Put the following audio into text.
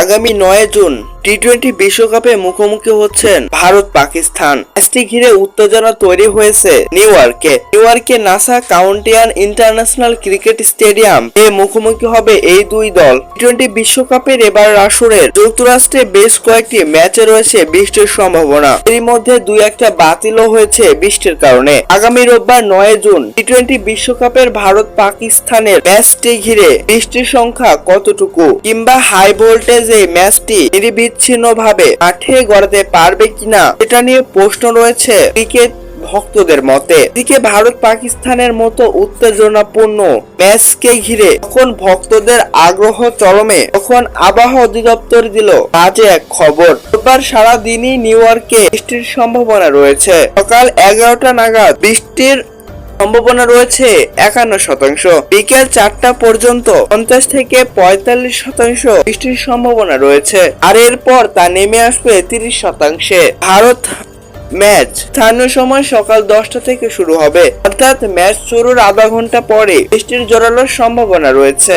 আগামী নয় June. T twenty বিশ্বকাপে মুখোমুখি হচ্ছেন ভারত পাকিস্তান। ম্যাচটি ঘিরে উত্তেজনা তৈরি হয়েছে নিউ ইয়র্কে নিউ ইয়র্কে Nassau county international cricket stadium এ মুখোমুখি হবে এই দুই দল। টি টোয়েন্টি বিশ্বকাপের এবার আসরের যুক্তরাষ্ট্রে বেশ কয়েকটি ম্যাচে রয়েছে বৃষ্টির সম্ভাবনা। এর মধ্যে দুই একটা বাতিলও হয়েছে বৃষ্টির কারণে। আগামী রোববার নয় জুন টি টোয়েন্টি বিশ্বকাপের ভারত পাকিস্তানের ম্যাচটি ঘিরে বৃষ্টির সংখ্যা কতটুকু? কিংবা হাই ভোল্টেজ এই ম্যাচটি নিরবিচ্ছিন্ন ভাবে মাঠে গড়াতে পারবে কিনা, এটা নিয়ে প্রশ্ন রয়েছে ক্রিকেট ভক্তদের মতে। এদিকে ভারত পাকিস্তানের মতো উত্তেজনাপূর্ণ ম্যাচকে ঘিরে তখন ভক্তদের আগ্রহ চরমে, তখন আবহাওয়া অধিদপ্তর দিল বাজে এক খবর। রোববার সারা দিনই নিউ ইয়র্কে বৃষ্টির সম্ভাবনা রয়েছে। সকাল এগারোটা নাগাদ বৃষ্টির সম্ভাবনা রয়েছে একান্ন শতাংশ। বিকেল চারটা পর্যন্ত পঞ্চাশ থেকে পঁয়তাল্লিশ শতাংশ বৃষ্টির সম্ভাবনা রয়েছে। আর এরপর তা নেমে আসবে তিরিশ শতাংশে। ভারত ম্যাচ স্থানীয় সময় সকাল দশটা থেকে শুরু হবে। অর্থাৎ ম্যাচ শুরুর আধা ঘণ্টা পরে বৃষ্টির জোরালোর সম্ভাবনা রয়েছে।